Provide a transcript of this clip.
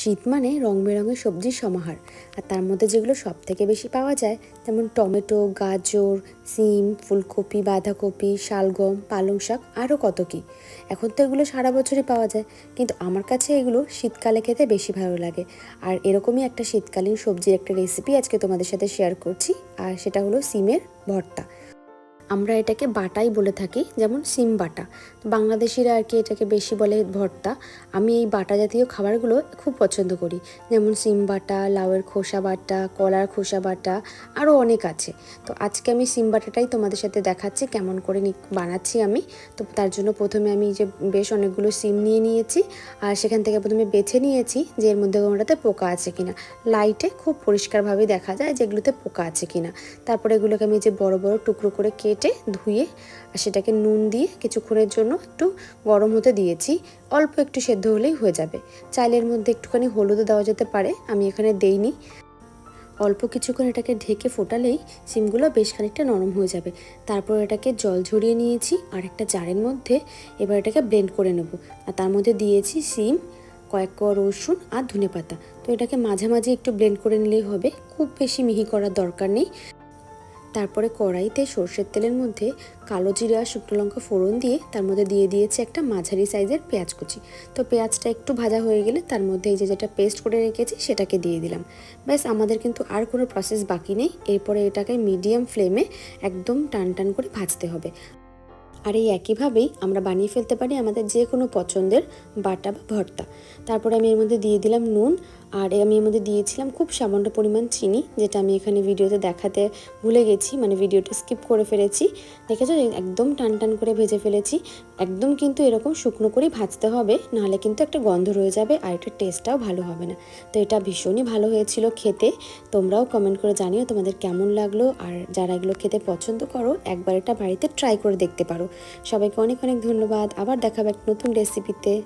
শীত মানে রং বেরঙের সবজির সমাহার। আর তার মধ্যে যেগুলো সব থেকে বেশি পাওয়া যায়, যেমন টমেটো, গাজর, সিম, ফুলকপি, বাঁধাকপি, শালগম, পালং শাক, আরও কত কী। এখন তো এগুলো সারা বছরই পাওয়া যায়, কিন্তু আমার কাছে এগুলো শীতকালে খেতে বেশি ভালো লাগে। আর এরকমই একটা শীতকালীন সবজির একটা রেসিপি আজকে তোমাদের সাথে শেয়ার করছি, আর সেটা হলো সিমের ভর্তা। আমরা এটাকে বাটাই বলে থাকি, যেমন সিম বাটা। বাংলাদেশিরা আর কি এটাকে বেশি বলে ভর্তা। আমি এই বাটা জাতীয় খাবারগুলো খুব পছন্দ করি, যেমন সিম বাটা, লাউয়ের খোসা বাটা, কলার খোসা বাটা, আরও অনেক আছে। তো আজকে আমি সিম বাটাটাই তোমাদের সাথে দেখাচ্ছি, কেমন করে বানাচ্ছি আমি। তো তার জন্য প্রথমে আমি যে বেশ অনেকগুলো সিম নিয়ে নিয়েছি, আর সেখান থেকে প্রথমে বেছে নিয়েছি যে এর মধ্যে কোনোটাতে পোকা আছে কিনা। লাইটে খুব পরিষ্কারভাবে দেখা যায় যেগুলোতে পোকা আছে কিনা। তারপরে এগুলোকে আমি যে বড় বড় টুকরো করে কেটে ধুয়ে আর সেটাকে নুন দিয়ে কিছুক্ষণের জন্য একটু গরম হতে দিয়েছি। অল্প একটু সেদ্ধ হলেই হয়ে যাবে। চালের মধ্যে একটুখানি হলুদও দেওয়া যেতে পারে, আমি এখানে দেইনি। অল্প কিছুক্ষণ এটাকে ঢেকে ফোটালেই সিমগুলো বেশ খানিকটা নরম হয়ে যাবে। তারপর এটাকে জল ঝরিয়ে নিয়েছি আর একটা জারের মধ্যে এবার এটাকে ব্লেন্ড করে নেব। আর তার মধ্যে দিয়েছি সিম, কয়েক কোয়া রসুন আর ধনে পাতা তো এটাকে মাঝামাঝি একটু ব্লেন্ড করে নিলেই হবে। খুব বেশি মিহি করার দরকার নেই। তারপরে কড়াইতে সর্ষের তেলের মধ্যে কালো জিরা আর শুকনো লঙ্কা ফোড়ন দিয়ে তার মধ্যে দিয়ে দিয়েছে একটা মাঝারি সাইজের পেঁয়াজ কুচি। তো পেঁয়াজটা একটু ভাজা হয়ে গেলে তার মধ্যে এই যে যেটা পেস্ট করে রেখেছি সেটাকে দিয়ে দিলাম। ব্যাস, আমাদের কিন্তু আর কোনো প্রসেস বাকি নেই। এরপরে এটাকে মিডিয়াম ফ্লেমে একদম টান টান করে ভাজতে হবে। আর এই একইভাবেই আমরা বানিয়ে ফেলতে পারি আমাদের যে কোনো পছন্দের বাটা বা ভর্তা। তারপরে আমি এর মধ্যে দিয়ে দিলাম নুন, আর আমি এর মধ্যে দিয়েছিলাম খুব সামান্য পরিমাণ চিনি, যেটা আমি এখানে ভিডিওতে দেখাতে ভুলে গেছি মানে ভিডিওটা স্কিপ করে ফেলেছি। দেখেছ? একদম টান টান করে ভেজে ফেলেছি। একদম কিন্তু এরকম শুকনো করেই ভাজতে হবে, নাহলে কিন্তু একটা গন্ধ রয়ে যাবে আর এটার টেস্টটাও ভালো হবে না। তো এটা ভীষণই ভালো হয়েছিল খেতে। তোমরাও কমেন্ট করে জানিও তোমাদের কেমন লাগল, আর যারা এগুলো খেতে পছন্দ করো, একবার এটা বাড়িতে ট্রাই করে দেখতে পারো। সবাইকে অনেক অনেক ধন্যবাদ। আবার দেখাবে এক নতুন রেসিপিতে